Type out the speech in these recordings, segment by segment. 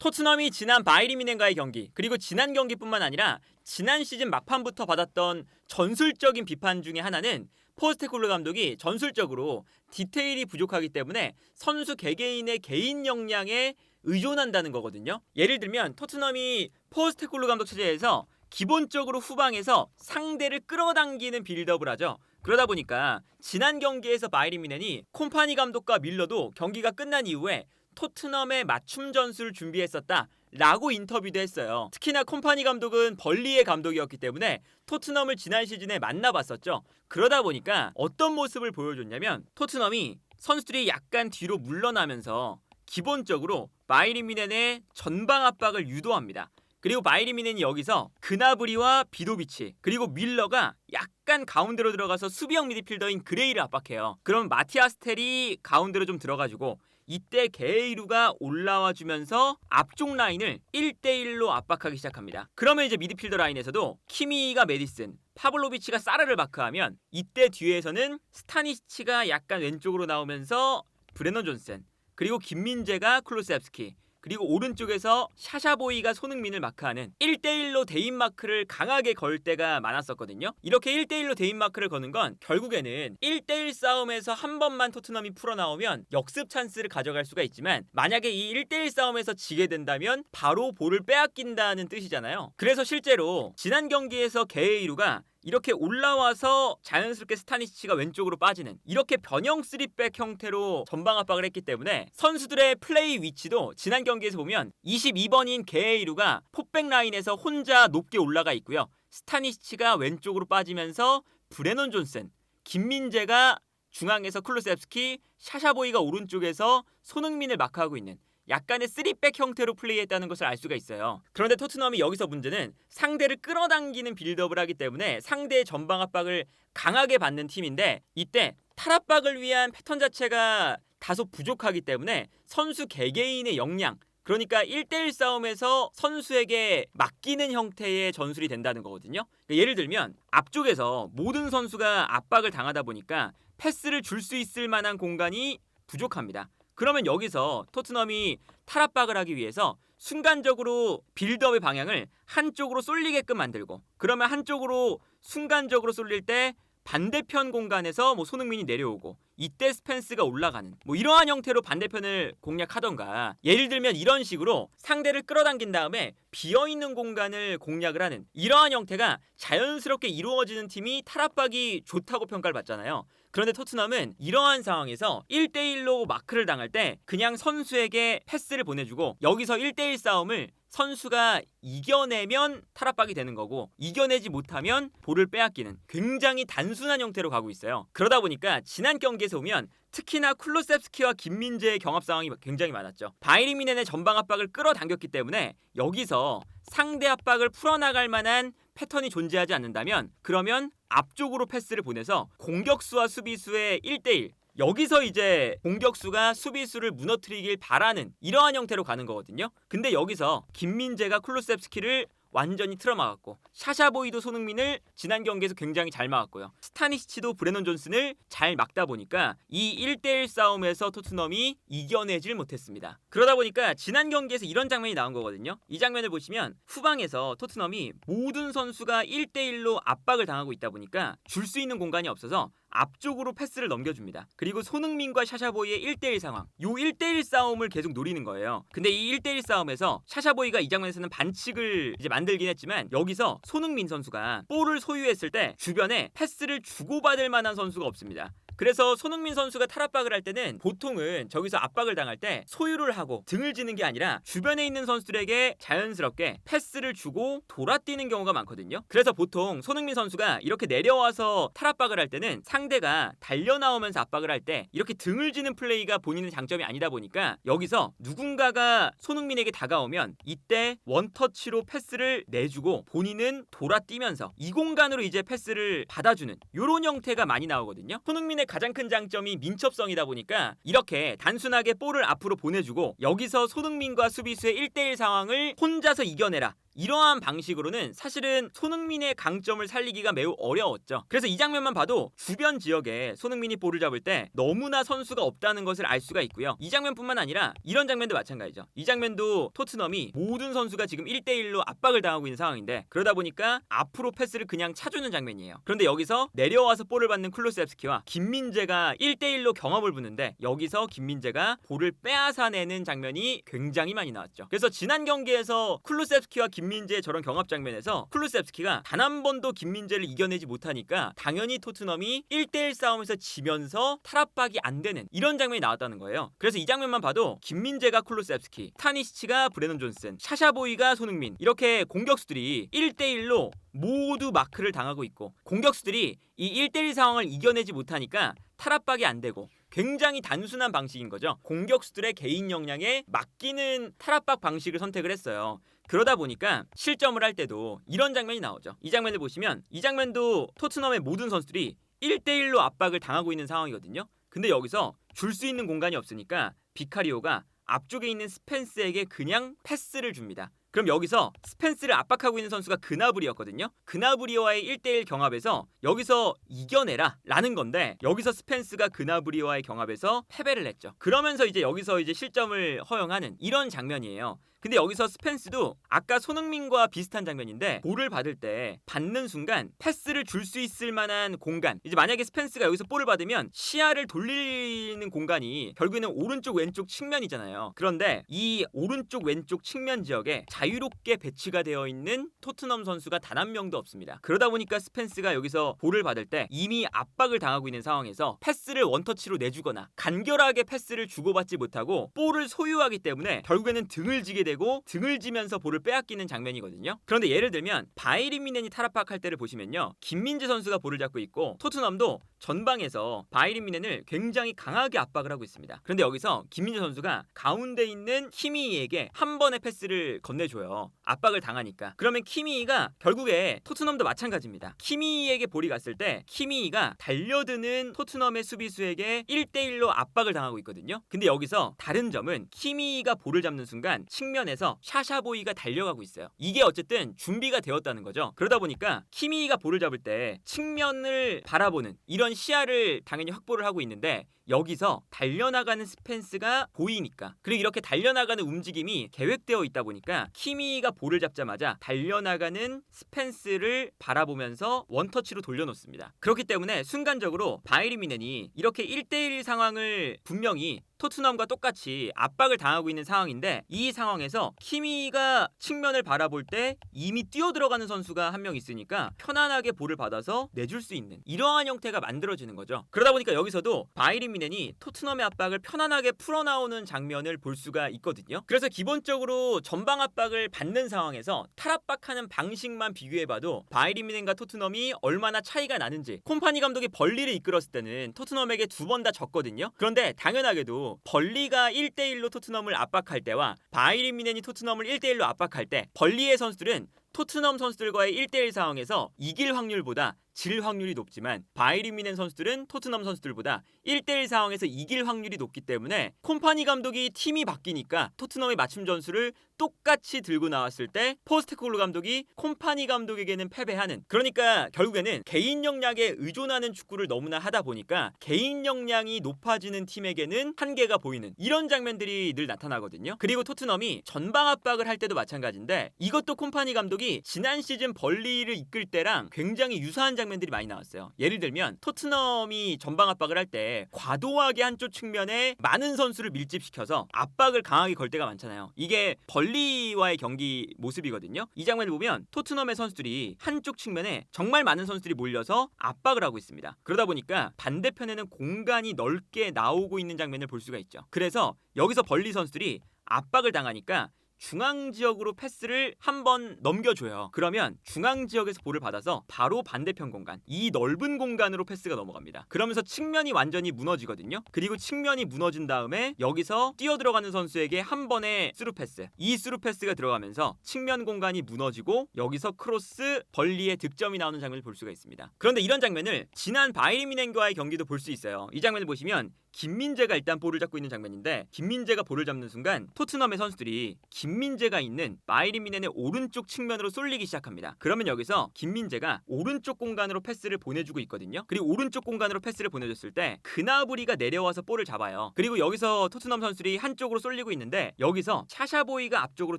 토트넘이 지난 바이리 미넨과의 경기 그리고 지난 경기뿐만 아니라 지난 시즌 막판부터 받았던 전술적인 비판 중에 하나는 포스테콜로 감독이 전술적으로 디테일이 부족하기 때문에 선수 개개인의 개인 역량에 의존한다는 거거든요. 예를 들면 토트넘이 포스테콜로 감독 체제에서 기본적으로 후방에서 상대를 끌어당기는 빌드업을 하죠. 그러다 보니까 지난 경기에서 바이리 미넨이 콤파니 감독과 밀러도 경기가 끝난 이후에 토트넘의 맞춤 전술을 준비했었다. 라고 인터뷰도 했어요. 특히나 콤파니 감독은 벌리의 감독이었기 때문에 토트넘을 지난 시즌에 만나봤었죠. 그러다 보니까 어떤 모습을 보여줬냐면 토트넘이 선수들이 약간 뒤로 물러나면서 기본적으로 바이리미넨의 전방 압박을 유도합니다. 그리고 바이리미넨이 여기서 그나브리와 비도비치 그리고 밀러가 약간 가운데로 들어가서 수비형 미드필더인 그레이를 압박해요. 그럼 마티아스텔이 가운데로 좀 들어가지고 이때 게이루가 올라와 주면서 앞쪽 라인을 1대1로 압박하기 시작합니다. 그러면 이제 미드필더 라인에서도 키미가 메디슨, 파블로비치가 사르를 마크하면 이때 뒤에서는 스타니치가 약간 왼쪽으로 나오면서 브레넌 존슨 그리고 김민재가 클루세프스키 그리고 오른쪽에서 샤샤보이가 손흥민을 마크하는 1대1로 대인 마크를 강하게 걸 때가 많았었거든요. 이렇게 1대1로 대인 마크를 거는 건 결국에는 1대1 싸움에서 한 번만 토트넘이 풀어나오면 역습 찬스를 가져갈 수가 있지만 만약에 이 1대1 싸움에서 지게 된다면 바로 볼을 빼앗긴다는 뜻이잖아요. 그래서 실제로 지난 경기에서 게이루가 이렇게 올라와서 자연스럽게 스타니치가 왼쪽으로 빠지는 이렇게 변형 3백 형태로 전방 압박을 했기 때문에 선수들의 플레이 위치도 지난 경기에서 보면 22번인 게이루가 포백 라인에서 혼자 높게 올라가 있고요. 스타니치가 왼쪽으로 빠지면서 브레넌 존슨, 김민재가 중앙에서 클루셉스키, 샤샤보이가 오른쪽에서 손흥민을 마크하고 있는 약간의 3백 형태로 플레이했다는 것을 알 수가 있어요. 그런데 토트넘이 여기서 문제는 상대를 끌어당기는 빌드업을 하기 때문에 상대의 전방 압박을 강하게 받는 팀인데 이때 탈압박을 위한 패턴 자체가 다소 부족하기 때문에 선수 개개인의 역량 그러니까 1대1 싸움에서 선수에게 맡기는 형태의 전술이 된다는 거거든요. 그러니까 예를 들면 앞쪽에서 모든 선수가 압박을 당하다 보니까 패스를 줄 수 있을 만한 공간이 부족합니다. 그러면 여기서 토트넘이 탈압박을 하기 위해서 순간적으로 빌드업의 방향을 한쪽으로 쏠리게끔 만들고 그러면 한쪽으로 순간적으로 쏠릴 때 반대편 공간에서 뭐 손흥민이 내려오고 이때 스펜스가 올라가는 뭐 이러한 형태로 반대편을 공략하던가 예를 들면 이런 식으로 상대를 끌어당긴 다음에 비어 있는 공간을 공략을 하는 이러한 형태가 자연스럽게 이루어지는 팀이 탈압박이 좋다고 평가를 받잖아요. 그런데 토트넘은 이러한 상황에서 1대1로 마크를 당할 때 그냥 선수에게 패스를 보내주고 여기서 1대1 싸움을 선수가 이겨내면 탈압박이 되는 거고 이겨내지 못하면 볼을 빼앗기는 굉장히 단순한 형태로 가고 있어요. 그러다 보니까 지난 경기에서 보면 특히나 쿨로셉스키와 김민재의 경합 상황이 굉장히 많았죠. 바이리 미넨의 전방 압박을 끌어당겼기 때문에 여기서 상대 압박을 풀어나갈 만한 패턴이 존재하지 않는다면 그러면 앞쪽으로 패스를 보내서 공격수와 수비수의 1대1 여기서 이제 공격수가 수비수를 무너뜨리길 바라는 이러한 형태로 가는 거거든요. 근데 여기서 김민재가 쿨루셉스키를 완전히 틀어막았고 샤샤보이도 손흥민을 지난 경기에서 굉장히 잘 막았고요. 스타니시치도 브레넌 존슨을 잘 막다 보니까 이 1대1 싸움에서 토트넘이 이겨내질 못했습니다. 그러다 보니까 지난 경기에서 이런 장면이 나온 거거든요. 이 장면을 보시면 후방에서 토트넘이 모든 선수가 1대1로 압박을 당하고 있다 보니까 줄 수 있는 공간이 없어서 앞쪽으로 패스를 넘겨줍니다. 그리고 손흥민과 샤샤보이의 1대1 상황. 요 1대1 싸움을 계속 노리는 거예요. 근데 이 1대1 싸움에서 샤샤보이가 이 장면에서는 반칙을 이제 만들긴 했지만 여기서 손흥민 선수가 볼을 소유했을 때 주변에 패스를 주고받을 만한 선수가 없습니다. 그래서 손흥민 선수가 탈압박을 할 때는 보통은 저기서 압박을 당할 때 소유를 하고 등을 지는 게 아니라 주변에 있는 선수들에게 자연스럽게 패스를 주고 돌아뛰는 경우가 많거든요. 그래서 보통 손흥민 선수가 이렇게 내려와서 탈압박을 할 때는 상대가 달려 나오면서 압박을 할 때 이렇게 등을 지는 플레이가 본인의 장점이 아니다 보니까 여기서 누군가가 손흥민에게 다가오면 이때 원터치로 패스를 내주고 본인은 돌아뛰면서 이 공간으로 이제 패스를 받아주는 이런 형태가 많이 나오거든요. 손흥민의 가장 큰 장점이 민첩성이다 보니까 이렇게 단순하게 볼을 앞으로 보내주고 여기서 손흥민과 수비수의 1대1 상황을 혼자서 이겨내라. 이러한 방식으로는 사실은 손흥민의 강점을 살리기가 매우 어려웠죠. 그래서 이 장면만 봐도 주변 지역에 손흥민이 볼을 잡을 때 너무나 선수가 없다는 것을 알 수가 있고요. 이 장면뿐만 아니라 이런 장면도 마찬가지죠. 이 장면도 토트넘이 모든 선수가 지금 1대1로 압박을 당하고 있는 상황인데 그러다 보니까 앞으로 패스를 그냥 차주는 장면이에요. 그런데 여기서 내려와서 볼을 받는 클루셉스키와 김민재가 1대1로 경합을 붙는데 여기서 김민재가 볼을 빼앗아내는 장면이 굉장히 많이 나왔죠. 그래서 지난 경기에서 클루셉스키와 김 민재의 저런 경합 장면에서 클루셉스키가 단 한 번도 김민재를 이겨내지 못하니까 당연히 토트넘이 1대1 싸움에서 지면서 탈압박이 안 되는 이런 장면이 나왔다는 거예요. 그래서 이 장면만 봐도 김민재가 클루셉스키, 타니시치가 브레넌 존슨, 샤샤보이가 손흥민 이렇게 공격수들이 1대1로 모두 마크를 당하고 있고 공격수들이 이 1대1 상황을 이겨내지 못하니까 탈압박이 안 되고 굉장히 단순한 방식인 거죠. 공격수들의 개인 역량에 맡기는 탈압박 방식을 선택을 했어요. 그러다 보니까 실점을 할 때도 이런 장면이 나오죠. 이 장면을 보시면 이 장면도 토트넘의 모든 선수들이 1대1로 압박을 당하고 있는 상황이거든요. 근데 여기서 줄 수 있는 공간이 없으니까 비카리오가 앞쪽에 있는 스펜스에게 그냥 패스를 줍니다. 그럼 여기서 스펜스를 압박하고 있는 선수가 그나브리였거든요. 그나브리와의 1대1 경합에서 여기서 이겨내라 라는 건데 여기서 스펜스가 그나브리와의 경합에서 패배를 했죠. 그러면서 이제 여기서 이제 실점을 허용하는 이런 장면이에요. 근데 여기서 스펜스도 아까 손흥민과 비슷한 장면인데 볼을 받을 때 받는 순간 패스를 줄 수 있을 만한 공간. 이제 만약에 스펜스가 여기서 볼을 받으면 시야를 돌리는 공간이 결국에는 오른쪽 왼쪽 측면이잖아요. 그런데 이 오른쪽 왼쪽 측면 지역에 자유롭게 배치가 되어 있는 토트넘 선수가 단 한 명도 없습니다. 그러다 보니까 스펜스가 여기서 볼을 받을 때 이미 압박을 당하고 있는 상황에서 패스를 원터치로 내주거나 간결하게 패스를 주고받지 못하고 볼을 소유하기 때문에 결국에는 등을 지게 되고 등을 지면서 볼을 빼앗기는 장면이거든요. 그런데 예를 들면 바이리미넨이 탈압박할 때를 보시면요. 김민재 선수가 볼을 잡고 있고 토트넘도 전방에서 바이리미넨을 굉장히 강하게 압박을 하고 있습니다. 그런데 여기서 김민재 선수가 가운데 있는 키미이에게 한 번의 패스를 건네줘요. 압박을 당하니까. 그러면 키미이가 결국에 토트넘도 마찬가지입니다. 키미이에게 볼이 갔을 때 키미이가 달려드는 토트넘의 수비수에게 1대1로 압박을 당하고 있거든요. 근데 여기서 다른 점은 키미이가 볼을 잡는 순간 측면 에서 샤샤보이가 달려가고 있어요. 이게 어쨌든 준비가 되었다는 거죠. 그러다 보니까 키미이가 볼을 잡을 때 측면을 바라보는 이런 시야를 당연히 확보를 하고 있는데 여기서 달려나가는 스펜스가 보이니까 그리고 이렇게 달려나가는 움직임이 계획되어 있다 보니까 키미가 볼을 잡자마자 달려나가는 스펜스를 바라보면서 원터치로 돌려놓습니다. 그렇기 때문에 순간적으로 바이리미넨이 이렇게 1대1 상황을 분명히 토트넘과 똑같이 압박을 당하고 있는 상황인데 이 상황에서 키미가 측면을 바라볼 때 이미 뛰어 들어가는 선수가 한 명 있으니까 편안하게 볼을 받아서 내줄 수 있는 이러한 형태가 만들어지는 거죠. 그러다 보니까 여기서도 바이리미넨이 토트넘의 압박을 편안하게 풀어나오는 장면을 볼 수가 있거든요. 그래서 기본적으로 전방 압박을 받는 상황에서 탈압박하는 방식만 비교해봐도 바이리미넨과 토트넘이 얼마나 차이가 나는지 콤파니 감독이 벌리를 이끌었을 때는 토트넘에게 두 번 다 졌거든요. 그런데 당연하게도 벌리가 1대1로 토트넘을 압박할 때와 바이리미넨이 토트넘을 1대1로 압박할 때 벌리의 선수들은 토트넘 선수들과의 1대1 상황에서 이길 확률보다 질 확률이 높지만 바이리미넨 선수들은 토트넘 선수들보다 1대1 상황에서 이길 확률이 높기 때문에 콤파니 감독이 팀이 바뀌니까 토트넘의 맞춤 전술을 똑같이 들고 나왔을 때 포스테코글루 감독이 콤파니 감독에게는 패배하는 그러니까 결국에는 개인 역량에 의존하는 축구를 너무나 하다 보니까 개인 역량이 높아지는 팀에게는 한계가 보이는 이런 장면들이 늘 나타나거든요. 그리고 토트넘이 전방 압박을 할 때도 마찬가지인데 이것도 콤파니 감독이 지난 시즌 벌리를 이끌 때랑 굉장히 유사한 장면들이 많이 나왔어요. 예를 들면 토트넘이 전방 압박을 할 때 과도하게 한쪽 측면에 많은 선수를 밀집시켜서 압박을 강하게 걸 때가 많잖아요. 이게 벌리와의 경기 모습이거든요. 이 장면을 보면 토트넘의 선수들이 한쪽 측면에 정말 많은 선수들이 몰려서 압박을 하고 있습니다. 그러다 보니까 반대편에는 공간이 넓게 나오고 있는 장면을 볼 수가 있죠. 그래서 여기서 벌리 선수들이 압박을 당하니까 중앙 지역으로 패스를 한 번 넘겨줘요. 그러면 중앙 지역에서 볼을 받아서 바로 반대편 공간, 이 넓은 공간으로 패스가 넘어갑니다. 그러면서 측면이 완전히 무너지거든요. 그리고 측면이 무너진 다음에 여기서 뛰어 들어가는 선수에게 한 번의 스루 패스, 이 스루 패스가 들어가면서 측면 공간이 무너지고 여기서 크로스 벌리의 득점이 나오는 장면을 볼 수가 있습니다. 그런데 이런 장면을 지난 바이리 미넨과의 경기도 볼 수 있어요. 이 장면을 보시면 김민재가 일단 볼을 잡고 있는 장면인데 김민재가 볼을 잡는 순간 토트넘의 선수들이 김 김민재가 있는 바이리미넨의 오른쪽 측면으로 쏠리기 시작합니다. 그러면 여기서 김민재가 오른쪽 공간으로 패스를 보내주고 있거든요. 그리고 오른쪽 공간으로 패스를 보내줬을 때 그나브리가 내려와서 볼을 잡아요. 그리고 여기서 토트넘 선수들이 한쪽으로 쏠리고 있는데 여기서 차샤보이가 앞쪽으로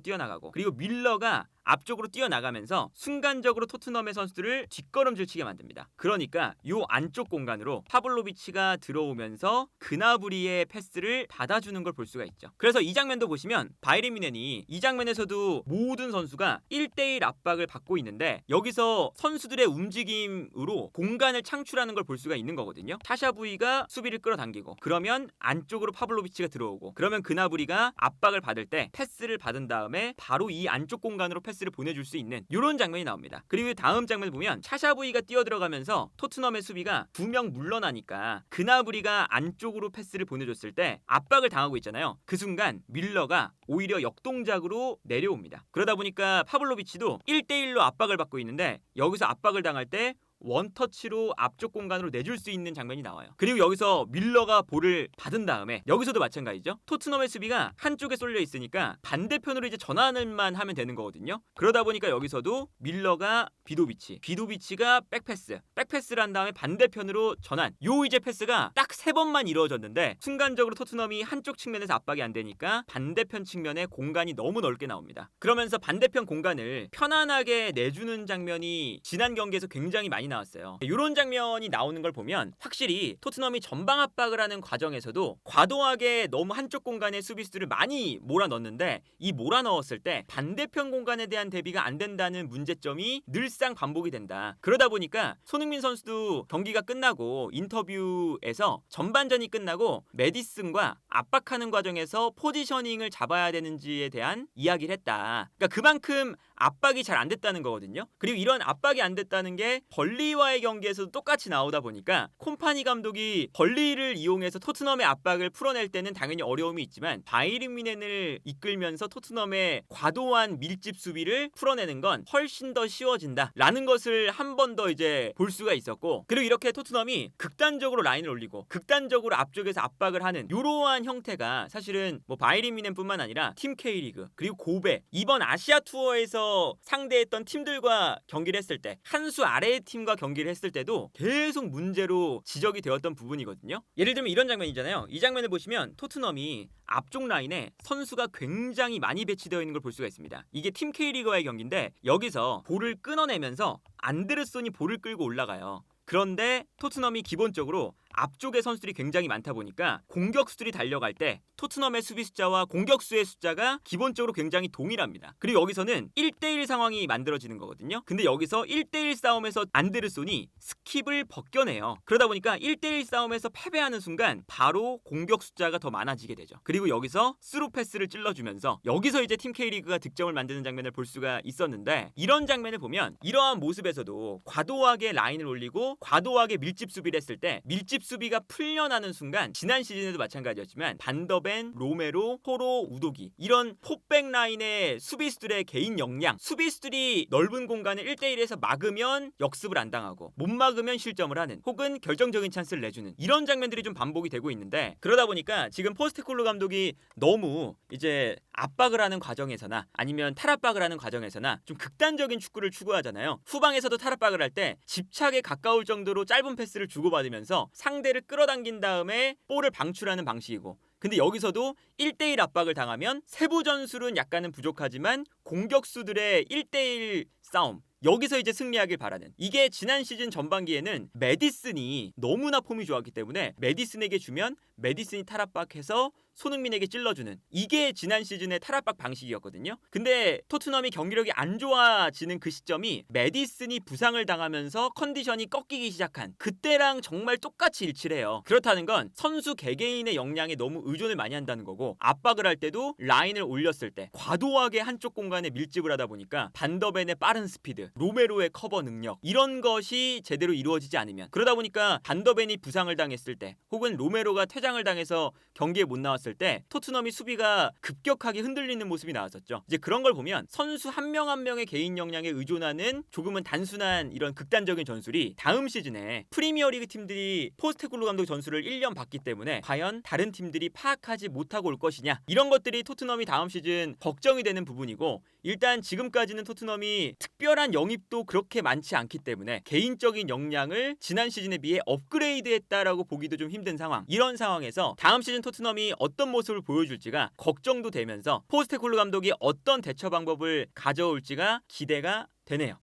뛰어나가고 그리고 밀러가 앞쪽으로 뛰어나가면서 순간적으로 토트넘의 선수들을 뒷걸음질 치게 만듭니다. 그러니까 요 안쪽 공간으로 파블로비치가 들어오면서 그나브리의 패스를 받아주는 걸 볼 수가 있죠. 그래서 이 장면도 보시면 바이리미넨이 이 장면에서도 모든 선수가 1대1 압박을 받고 있는데 여기서 선수들의 움직임으로 공간을 창출하는 걸 볼 수가 있는 거거든요. 타샤부이가 수비를 끌어당기고 그러면 안쪽으로 파블로비치가 들어오고 그러면 그나브리가 압박을 받을 때 패스를 받은 다음에 바로 이 안쪽 공간으로 패스를 보내줄 수 있는 이런 장면이 나옵니다. 그리고 다음 장면을 보면 차샤부이가 뛰어들어가면서 토트넘의 수비가 두 명 물러나니까 그나브리가 안쪽으로 패스를 보내줬을 때 압박을 당하고 있잖아요. 그 순간 밀러가 오히려 역동작 으로 내려옵니다. 그러다 보니까 파블로비치도 1대1로 압박을 받고 있는데 여기서 압박을 당할 때 원터치로 앞쪽 공간으로 내줄 수 있는 장면이 나와요. 그리고 여기서 밀러가 볼을 받은 다음에 여기서도 마찬가지죠. 토트넘의 수비가 한쪽에 쏠려 있으니까 반대편으로 이제 전환을만 하면 되는 거거든요. 그러다 보니까 여기서도 밀러가 비도비치, 비도비치가 백패스, 백패스를 한 다음에 반대편으로 전환. 요 이제 패스가 딱 세 번만 이루어졌는데 순간적으로 토트넘이 한쪽 측면에서 압박이 안 되니까 반대편 측면에 공간이 너무 넓게 나옵니다. 그러면서 반대편 공간을 편안하게 내주는 장면이 지난 경기에서 굉장히 많이 나왔어요. 이런 장면이 나오는 걸 보면 확실히 토트넘이 전방 압박을 하는 과정에서도 과도하게 너무 한쪽 공간에 수비수들을 많이 몰아넣는데 이 몰아넣었을 때 반대편 공간에 대한 대비가 안 된다는 문제점이 늘상 반복이 된다. 그러다 보니까 손흥민 선수도 경기가 끝나고 인터뷰에서 전반전이 끝나고 메디슨과 압박하는 과정에서 포지셔닝을 잡아야 되는지에 대한 이야기를 했다. 그러니까 그만큼 압박이 잘 안 됐다는 거거든요. 그리고 이런 압박이 안 됐다는 게 벌리와의 경기에서도 똑같이 나오다 보니까 콤파니 감독이 벌리를 이용해서 토트넘의 압박을 풀어낼 때는 당연히 어려움이 있지만 바이른 미넨을 이끌면서 토트넘의 과도한 밀집 수비를 풀어내는 건 훨씬 더 쉬워진다라는 것을 한 번 더 이제 볼 수가 있었고 그리고 이렇게 토트넘이 극단적으로 라인을 올리고 극단적으로 앞쪽에서 압박을 하는 이러한 형태가 사실은 뭐 바이린 미넨뿐만 아니라 팀 K리그 그리고 고베 이번 아시아 투어에서 상대했던 팀들과 경기를 했을 때 한 수 아래의 팀과 경기를 했을 때도 계속 문제로 지적이 되었던 부분이거든요. 예를 들면 이런 장면이잖아요. 이 장면을 보시면 토트넘이 앞쪽 라인에 선수가 굉장히 많이 배치되어 있는 걸 볼 수가 있습니다. 이게 팀 K리그와의 경기인데 여기서 볼을 끊어내면서 안데르손이 볼을 끌고 올라가요. 그런데 토트넘이 기본적으로 앞쪽에 선수들이 굉장히 많다 보니까 공격수들이 달려갈 때 토트넘의 수비 숫자와 공격수의 숫자가 기본적으로 굉장히 동일합니다. 그리고 여기서는 1대1 상황이 만들어지는 거거든요. 근데 여기서 1대1 싸움에서 안데르손이 스킵을 벗겨내요. 그러다 보니까 1대1 싸움에서 패배하는 순간 바로 공격 숫자가 더 많아지게 되죠. 그리고 여기서 스루 패스를 찔러주면서 여기서 이제 팀 K리그가 득점을 만드는 장면을 볼 수가 있었는데 이런 장면을 보면 이러한 모습에서도 과도하게 라인을 올리고 과도하게 밀집 수비를 했을 때 밀집 수비가 풀려나는 순간 지난 시즌에도 마찬가지였지만 반더벤, 로메로, 포로, 우도기 이런 포백 라인의 수비수들의 개인 역량 수비수들이 넓은 공간을 1대1에서 막으면 역습을 안 당하고 못 막으면 실점을 하는 혹은 결정적인 찬스를 내주는 이런 장면들이 좀 반복이 되고 있는데 그러다 보니까 지금 포스트콜로 감독이 너무 이제 압박을 하는 과정에서나 아니면 탈압박을 하는 과정에서나 좀 극단적인 축구를 추구하잖아요. 후방에서도 탈압박을 할 때 집착에 가까울 정도로 짧은 패스를 주고받으면서 상 대를 끌어당긴 다음에 볼을 방출하는 방식이고 근데 여기서도 1대1 압박을 당하면 세부 전술은 약간은 부족하지만 공격수들의 1대1 싸움 여기서 이제 승리하길 바라는 이게 지난 시즌 전반기에는 메디슨이 너무나 폼이 좋았기 때문에 메디슨에게 주면 메디슨이 탈압박해서 손흥민에게 찔러주는 이게 지난 시즌의 탈압박 방식이었거든요. 근데 토트넘이 경기력이 안 좋아지는 그 시점이 메디슨이 부상을 당하면서 컨디션이 꺾이기 시작한 그때랑 정말 똑같이 일치를 해요. 그렇다는 건 선수 개개인의 역량에 너무 의존을 많이 한다는 거고 압박을 할 때도 라인을 올렸을 때 과도하게 한쪽 공간에 밀집을 하다 보니까 반더벤의 빠른 스피드, 로메로의 커버 능력 이런 것이 제대로 이루어지지 않으면 그러다 보니까 반더벤이 부상을 당했을 때 혹은 로메로가 퇴장을 당해서 경기에 못 나왔을 나왔을 때 토트넘이 수비가 급격하게 흔들리는 모습이 나왔었죠. 이제 그런 걸 보면 선수 한 명 한 명의 개인 역량에 의존하는 조금은 단순한 이런 극단적인 전술이 다음 시즌에 프리미어리그 팀들이 포스테쿨로 감독 전술을 1년 봤기 때문에 과연 다른 팀들이 파악하지 못하고 올 것이냐 이런 것들이 토트넘이 다음 시즌 걱정이 되는 부분이고 일단 지금까지는 토트넘이 특별한 영입도 그렇게 많지 않기 때문에 개인적인 역량을 지난 시즌에 비해 업그레이드했다라고 보기도 좀 힘든 상황. 이런 상황에서 다음 시즌 토트넘이 어떤 모습을 보여줄지가 걱정도 되면서 포스테콜로 감독이 어떤 대처 방법을 가져올지가 기대가 되네요.